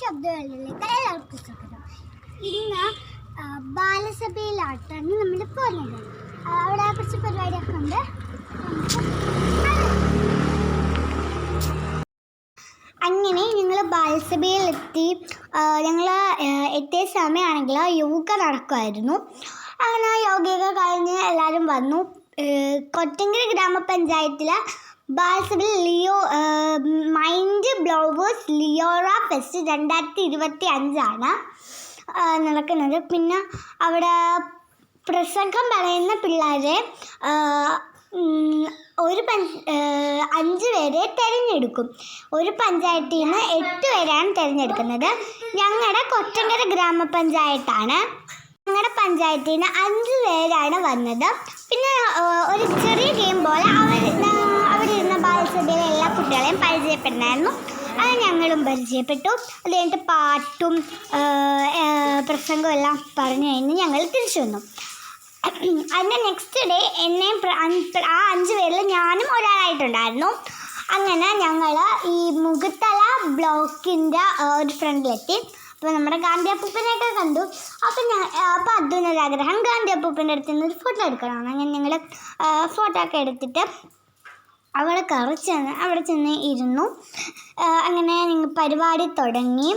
ശബ്ദങ്ങളിലേക്ക് എല്ലാവർക്കും സ്വാഗതം ഇന്ന് ബാലസഭയിലാട്ടാണ് നമ്മൾ പോകുന്നത്. അവിടെ കുറച്ച് പരിപാടിയൊക്കെ ഉണ്ട്. അങ്ങനെ ഞങ്ങൾ ബാലസഭയിലെത്തി ഞങ്ങൾ എത്തിയ സമയമാണെങ്കിൽ യോഗ നടക്കുമായിരുന്നു അങ്ങനെ യോഗയൊക്കെ കഴിഞ്ഞ് എല്ലാവരും വന്നു. കൊറ്റങ്കര ഗ്രാമപഞ്ചായത്തിലെ ബാലസഭയിൽ Leo mind blowers Leora fest രണ്ടായിരത്തി ഇരുപത്തി അഞ്ചാണ് നടക്കുന്നത്. പിന്നെ അവിടെ പ്രസംഗം പറയുന്ന പിള്ളേരെ ഒരു പഞ്ച അഞ്ച് പേരെ തിരഞ്ഞെടുക്കും. ഒരു പഞ്ചായത്തിൽ നിന്ന് എട്ട് പേരാണ് തിരഞ്ഞെടുക്കുന്നത്. ഞങ്ങളുടെ കൊറ്റങ്കര ഗ്രാമപഞ്ചായത്താണ്. ഞങ്ങളുടെ പഞ്ചായത്തിൽ നിന്ന് അഞ്ച് പേരാണ് വന്നത്. പിന്നെ ഒരു ചെറിയ ഗെയിം പോലെ അവർ ഇരുന്ന എല്ലാ കുട്ടികളെയും പരിചയപ്പെടുന്നായിരുന്നു അത് ഞങ്ങളും പരിചയപ്പെട്ടു. അത് കഴിഞ്ഞിട്ട് പാട്ടും പ്രസംഗവും എല്ലാം പറഞ്ഞു കഴിഞ്ഞ് ഞങ്ങൾ തിരിച്ചു വന്നു. അതിന്റെ നെക്സ്റ്റ് ഡേ എന്നെയും ആ അഞ്ച് പേരിൽ ഞാനും ഒരാളായിട്ടുണ്ടായിരുന്നു. അങ്ങനെ ഞങ്ങൾ ഈ മുഖത്തല ബ്ലോക്കിന്റെ ഒരു ഫ്രണ്ടിലെത്തി. അപ്പോൾ നമ്മുടെ ഗാന്ധി അപ്പൂപ്പനെയൊക്കെ കണ്ടു. അപ്പം ഞാൻ അപ്പോൾ അതിനൊരാഗ്രഹം ഗാന്ധി അപ്പൂപ്പന്റെ അടുത്ത് നിന്ന് ഒരു ഫോട്ടോ എടുക്കണം. അങ്ങനെ ഞങ്ങൾ ഫോട്ടോ ഒക്കെ എടുത്തിട്ട് അവിടെ കയറി ചെന്ന് അവിടെ ചെന്ന് ഇരുന്നു. അങ്ങനെ നിങ്ങൾ പരിപാടി തുടങ്ങി.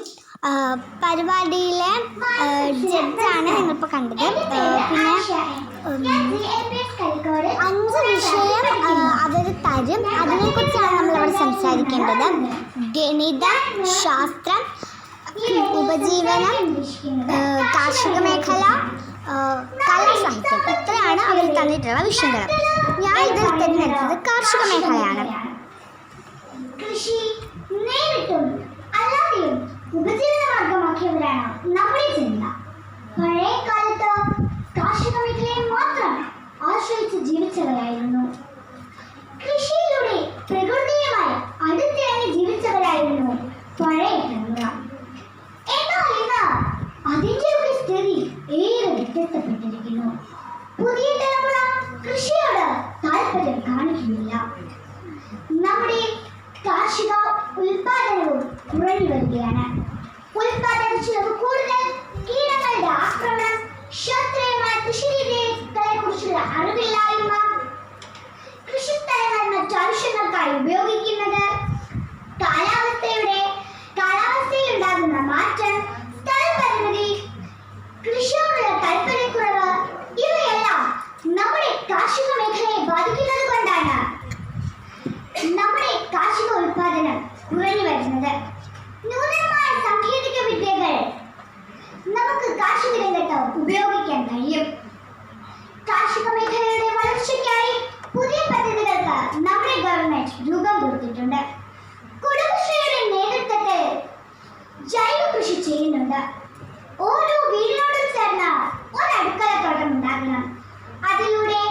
പരിപാടിയിലെ ജഡ്ജാണ് ഞങ്ങളിപ്പോൾ കണ്ടത്. പിന്നെ അഞ്ച് വിഷയം അവർ തരും. അതിനെക്കുറിച്ചാണ് നമ്മളിവിടെ സംസാരിക്കേണ്ടത്. ഗണിതം ശാസ്ത്രം ഉപജീവനം കാർഷിക മേഖല കലാസാഹിത്യം. ഇത്രയാണ് അവർ തന്നിട്ടുള്ള വിഷയങ്ങൾ. ഞാൻ ഇതിൽ കാർഷിക മേഖലയാണ്. ഉപജീവന മാർഗമാക്കിയവരാണ് നമ്മുടെ ജനത. പഴയ അറിവില്ലായ്മ. കൃഷിസ്ഥലങ്ങൾ മറ്റാവശ്യങ്ങൾക്കായി ഉപയോഗിക്കുന്നത്. കാലാവസ്ഥയുടെ കാലാവസ്ഥയിൽ ഉണ്ടാകുന്ന മാറ്റം സ്ഥലപരിമിതി കൃഷിയോടുള്ള താല്പര്യക്കുറവ് ഇവയെല്ലാം നമ്മുടെ കാർഷിക മേഖലയെ ബാധിക്കുന്നത് കൊണ്ടാണ്. നമ്മുടെ കാർഷിക ഉൽപാദനം കുറഞ്ഞു വരുന്നത്. നൂതനമായ സാങ്കേതിക വിദ്യകൾ നമുക്ക് കാർഷിക രംഗത്ത് ഉപയോഗിക്കാൻ കഴിയും കാർഷിക മേഖലയുടെ വളർച്ചയ്ക്കായി പുതിയ പദ്ധതികൾക്ക് നമ്മുടെ ഗവൺമെന്റ് രൂപം കൊടുത്തിട്ടുണ്ട്. കുടുംബശ്രീയുടെ നേതൃത്വത്തിൽ ജൈവ കൃഷി ചെയ്യുന്നുണ്ട്. ഓരോ വീടിനോടും ചേർന്ന് ഒരു അടുക്കളത്തോട്ടം ഉണ്ടാകണം അതിലൂടെ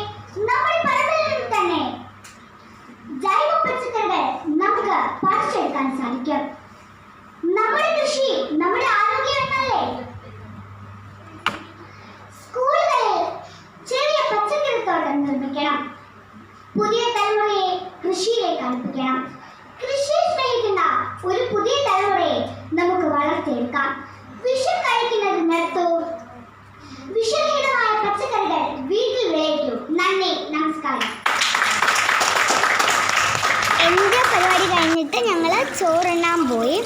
നമ്മൾ പറമ്പിൽ തന്നെ ജൈവ പച്ചക്കറികൾ നമുക്ക് പറിച്ചെടുക്കാൻ സാധിക്കും. നമ്മുടെ കൃഷി നമ്മുടെ ആരോഗ്യം എന്നല്ലേ സ്കൂളുകളിൽ ചെറിയ പച്ചക്കറിത്തോട്ടം നിർമ്മിക്കണം. പുതിയ തലമുറയെ കൃഷിയിലേക്ക് അടുപ്പിക്കണം. കൃഷിയെ സ്നേഹിക്കുന്ന ഒരു പുതിയ തലമുറയെ നമുക്ക് വളർത്തിയെടുക്കാം. വിഷം കഴിക്കുന്നത് നിർത്തൂ വിഷരഹിതമായ പച്ചക്കറികൾ വീട്ടിൽ വിളയിക്കൂ. നന്ദി നമസ്കാരം. എന്റെ പരിപാടി കഴിഞ്ഞിട്ട് ഞങ്ങൾ ചോറുണ്ണാൻ പോയി.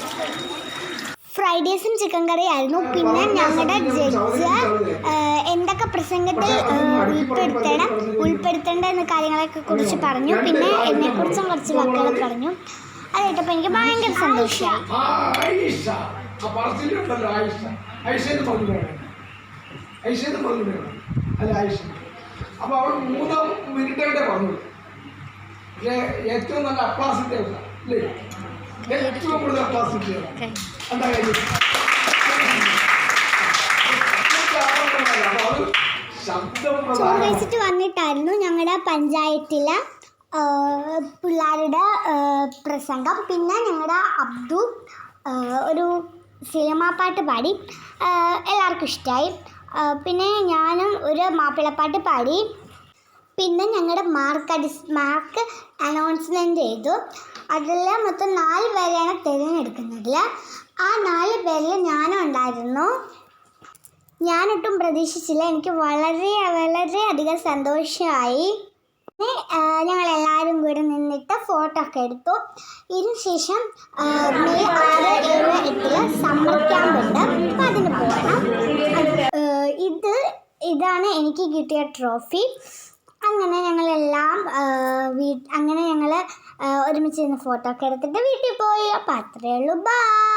ഫ്രൈഡ് റൈസും ചിക്കൻ കറിയായിരുന്നു. പിന്നെ ഞങ്ങളുടെ ജഡ്ജ് എന്തൊക്കെ പ്രസംഗത്തിൽ ഉൾപ്പെടുത്തണം ഉൾപ്പെടുത്തേണ്ട എന്ന കാര്യങ്ങളൊക്കെ കുറിച്ച് പറഞ്ഞു. പിന്നെ എന്നെക്കുറിച്ചും കുറച്ച് വാക്കുകൾ പറഞ്ഞു. അത് കേട്ടപ്പോൾ എനിക്ക് ഭയങ്കര സന്തോഷമായി അപ്പോൾ അവൾ മൂന്ന് മിനിറ്റ് പറഞ്ഞു പക്ഷേ ഏറ്റവും നല്ല അപ്ലാസിന്റെ അല്ലേ. ഏറ്റവും കൂടുതൽ ക്ലാസ് എന്താ കാര്യം കഴിച്ചിട്ട് വന്നിട്ടായിരുന്നു ഞങ്ങളുടെ പഞ്ചായത്തിലെ പിള്ളേരുടെ പ്രസംഗം. പിന്നെ ഞങ്ങളുടെ അബ്ദു ഒരു സിനിമാ പാട്ട് പാടി എല്ലാവർക്കും ഇഷ്ടമായി പിന്നെ ഞാനും ഒരു മാപ്പിളപ്പാട്ട് പാടി. പിന്നെ ഞങ്ങളുടെ മാർക്ക് അടിസ് മാർക്ക് അനൗൺസ്മെന്റ് ചെയ്തു. അതിൽ മൊത്തം നാല് പേരെയാണ് തിരഞ്ഞെടുക്കുന്നത് ആ നാല് പേരിൽ ഞാനും ഉണ്ടായിരുന്നു. ഞാനൊട്ടും പ്രതീക്ഷിച്ചില്ല. എനിക്ക് വളരെ വളരെ അധികം സന്തോഷമായി. ഞങ്ങൾ എല്ലാവരും കൂടെ നിന്നിട്ട് ഫോട്ടോ ഒക്കെ എടുത്തു. ഇതിനുശേഷം ശേഷം മെയ് ആറ് ഏഴ് എട്ടിൽ സമ്മർ ക്യാമ്പ് ഉണ്ട്. അപ്പം അതിന് പോകണം ഇത് ഇതാണ് എനിക്ക് കിട്ടിയ ട്രോഫി അങ്ങനെ ഞങ്ങളെല്ലാം വീ അങ്ങനെ ഞങ്ങൾ ഒരുമിച്ച് നിന്ന് ഫോട്ടോ ഒക്കെ എടുത്തിട്ട് വീട്ടിൽ പോയി. അപ്പം അത്രയേ ഉള്ളൂ. ബൈ